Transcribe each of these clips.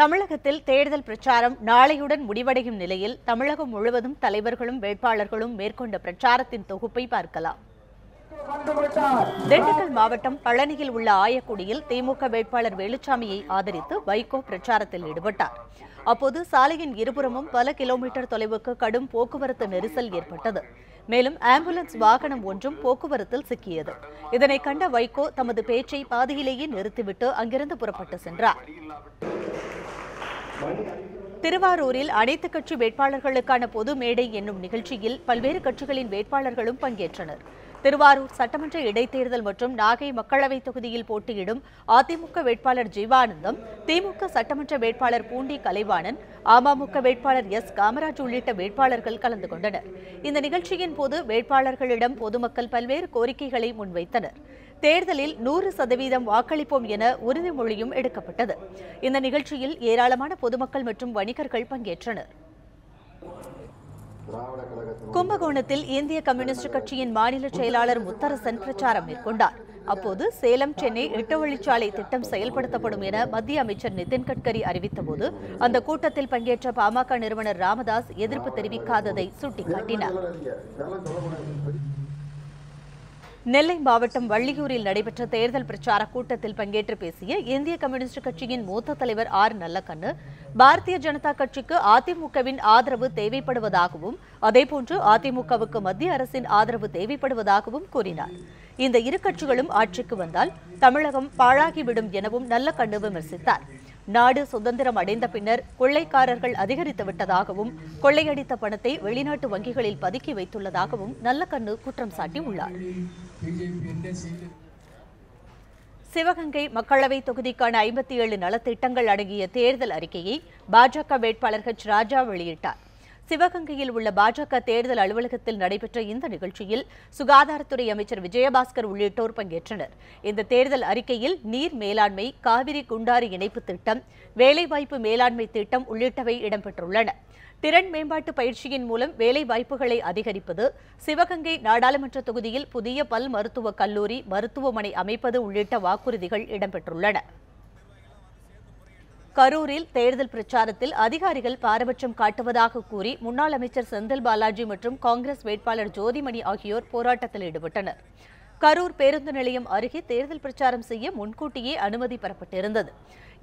தமிழகத்தில் தேர்தல் பிரச்சாரம் நாளையுடன் முடிவடையும் நிலையில் தமிழகம் முழுவதும் தலைவர்களும் வேட்பாளர்களும் மேற்கொண்ட பிரச்சாரத்தின் தொகுப்பை பார்க்கலாம். திண்டுக்கல் மாவட்டம் பழனியில் உள்ள ஆயக்குடியில் திமுக வேட்பாளர் வேலுச்சாமியை ஆதரித்து வைகோ பிரச்சாரத்தில் ஈடுபட்டார். அப்போது சாலையின் இருபுறமும் பல கிலோமீட்டர் தொலைவுக்கு கடும் போக்குவரத்து நெரிசல் ஏற்பட்டது. மேலும் ஆம்புலன்ஸ் வாகனம் ஒன்றும் போக்குவரத்தில் சிக்கியது. இதனை கண்ட வைகோ தமது பேச்சை பாதியிலேயே நிறுத்திவிட்டு அங்கிருந்து புறப்பட்டு சென்றார். திருவாரூரில் அனைத்து கட்சி வேட்பாளர்களுக்கான பொது மேடை என்னும் நிகழ்ச்சியில் பல்வேறு கட்சிகளின் வேட்பாளர்களும் பங்கேற்றனர். திருவாரூர் சட்டமன்ற இடைத்தேர்தல் மற்றும் நாகை மக்களவைத் தொகுதியில் போட்டியிடும் அதிமுக வேட்பாளர் ஜீவானந்தம் திமுக சட்டமன்ற வேட்பாளர் பூண்டி கலைவாணன் அமமுக வேட்பாளர் எஸ் காமராஜ் உள்ளிட்ட வேட்பாளர்கள் கலந்து கொண்டனர். இந்த நிகழ்ச்சியின் போது வேட்பாளர்களிடம் பொதுமக்கள் பல்வேறு கோரிக்கைகளை முன்வைத்தனர். தேர்தலில் நூறு சதவீதம் வாக்களிப்போம் என உறுதிமொழியும் எடுக்கப்பட்டது. இந்த நிகழ்ச்சியில் ஏராளமான பொதுமக்கள் மற்றும் வணிகர்கள் பங்கேற்றனர். கும்பகோணத்தில் இந்திய கம்யூனிஸ்ட் கட்சியின் மாநில செயலாளர் முத்தரசன் பிரச்சாரம் மேற்கொண்டார். அப்போது சேலம் சென்னை எட்டு வழிச்சாலை திட்டம் செயல்படுத்தப்படும் என மத்திய அமைச்சர் நிதின் கட்கரி அறிவித்தபோது அந்த கூட்டத்தில் பங்கேற்ற பாமக நிறுவனர் ராமதாஸ் எதிர்ப்பு தெரிவிக்காததை சுட்டிக்காட்டினார். நெல்லை மாவட்டம் வள்ளியூரில் நடைபெற்ற தேர்தல் பிரச்சார கூட்டத்தில் பங்கேற்று பேசிய இந்திய கம்யூனிஸ்ட் கட்சியின் மூத்த தலைவர் ஆர். நல்லக்கண்ணு பாரதிய ஜனதா கட்சிக்கு அதிமுகவின் ஆதரவு தேவைப்படுவதாகவும் அதேபோன்று அதிமுகவுக்கு மத்திய அரசின் ஆதரவு தேவைப்படுவதாகவும் கூறினார். இந்த இரு கட்சிகளும் ஆட்சிக்கு வந்தால் தமிழகம் பாழாகிவிடும் எனவும் நல்லக்கண்ணு விமர்சித்தார். நாடு சுதந்திரம் அடைந்த பின்னர் கொள்ளைக்காரர்கள் அதிகரித்து விட்டதாகவும் கொள்ளையடித்த பணத்தை வெளிநாட்டு வங்கிகளில் பதுக்கி வைத்துள்ளதாகவும் நல்லக்கண்ணு குற்றம் சாட்டியுள்ளார். சிவகங்கை மக்களவை தொகுதிக்கான ஐம்பத்தி ஏழு நலத்திட்டங்கள் அடங்கிய தேர்தல் அறிக்கையை பாஜக வேட்பாளர் ஹெச் ராஜா வெளியிட்டார். சிவகங்கையில் உள்ள பாஜக தேர்தல் அலுவலகத்தில் நடைபெற்ற இந்த நிகழ்ச்சியில் சுகாதாரத்துறை அமைச்சர் விஜயபாஸ்கர் உள்ளிட்டோர் பங்கேற்றனர். இந்த தேர்தல் அறிக்கையில் நீர் மேலாண்மை காவிரி குண்டாறு இணைப்பு திட்டம் வேலைவாய்ப்பு மேலாண்மை திட்டம் உள்ளிட்டவை இடம்பெற்றுள்ளன. திறன் மேம்பாட்டு பயிற்சியின் மூலம் வேலை வாய்ப்புகளை அதிகரிப்பது சிவகங்கை நாடாளுமன்ற தொகுதியில் புதிய பல் மருத்துவக் கல்லூரி மருத்துவமனை அமைப்பது உள்ளிட்ட வாக்குறுதிகள் இடம்பெற்றுள்ளன. கரூரில் தேர்தல் பிரச்சாரத்தில் அதிகாரிகள் பாரபட்சம் காட்டுவதாக கூறி முன்னாள் அமைச்சர் செந்தில் பாலாஜி மற்றும் காங்கிரஸ் வேட்பாளர் ஜோதிமணி ஆகியோர் போராட்டத்தில் ஈடுபட்டனர். கரூர் பேருந்து நிலையம் அருகே தேர்தல் பிரச்சாரம் செய்ய முன்கூட்டியே அனுமதி பெறப்பட்டிருந்தது.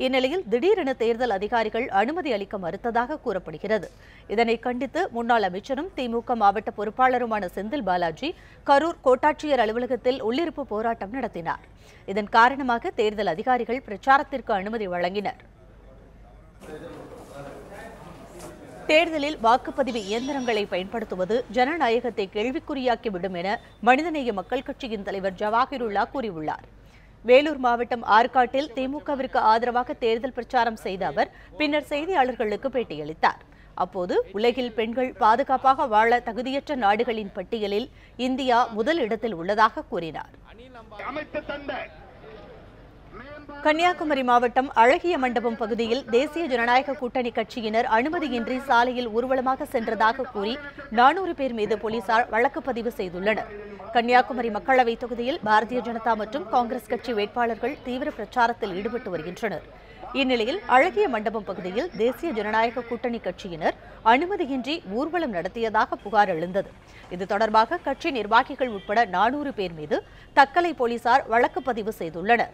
இந்நிலையில் திடீரென தேர்தல் அதிகாரிகள் அனுமதி அளிக்க மறுத்ததாக கூறப்படுகிறது. இதனை கண்டித்து முன்னாள் அமைச்சரும் திமுக மாவட்ட பொறுப்பாளருமான செந்தில் பாலாஜி கரூர் கோட்டாட்சியர் அலுவலகத்தில் உள்ளிருப்பு போராட்டம் நடத்தினார். இதன் காரணமாக தேர்தல் அதிகாரிகள் பிரச்சாரத்திற்கு அனுமதி வழங்கினர். தேர்தலில் வாக்குப்பதிவு இயந்திரங்களை பயன்படுத்துவது ஜனநாயகத்தை கேள்விக்குறியாக்கிவிடும் என மனிதநேய மக்கள் கட்சியின் தலைவர் ஜவாஹிருல்லா கூறியுள்ளார். வேலூர் மாவட்டம் ஆற்காட்டில் திமுகவிற்கு ஆதரவாக தேர்தல் பிரச்சாரம் செய்த அவர் பின்னர் செய்தியாளர்களுக்கு பேட்டியளித்தார். அப்போது உலகில் பெண்கள் பாதுகாப்பாக வாழ தகுதியற்ற நாடுகளின் பட்டியலில் இந்தியா முதல் இடத்தில் உள்ளதாக கூறினார். கன்னியாகுமரி மாவட்டம் அழகிய மண்டபம் பகுதியில் தேசிய ஜனநாயக கூட்டணி கட்சியினர் அனுமதியின்றி சாலையில் ஊர்வலமாக சென்றதாக கூறி நானூறு பேர் மீது போலீசார் வழக்கு பதிவு செய்துள்ளனர். கன்னியாகுமரி மக்களவைத் தொகுதியில் பாரதிய ஜனதா மற்றும் காங்கிரஸ் கட்சி வேட்பாளர்கள் தீவிர பிரச்சாரத்தில் ஈடுபட்டு வருகின்றனர். இந்நிலையில் அழகிய மண்டபம் பகுதியில் தேசிய ஜனநாயக கூட்டணி கட்சியினர் அனுமதியின்றி ஊர்வலம் நடத்தியதாக புகார் எழுந்தது. இது தொடர்பாக கட்சி நிர்வாகிகள் உட்பட நானூறு பேர் மீது தக்கலை போலீசார் வழக்கு பதிவு செய்துள்ளனர்.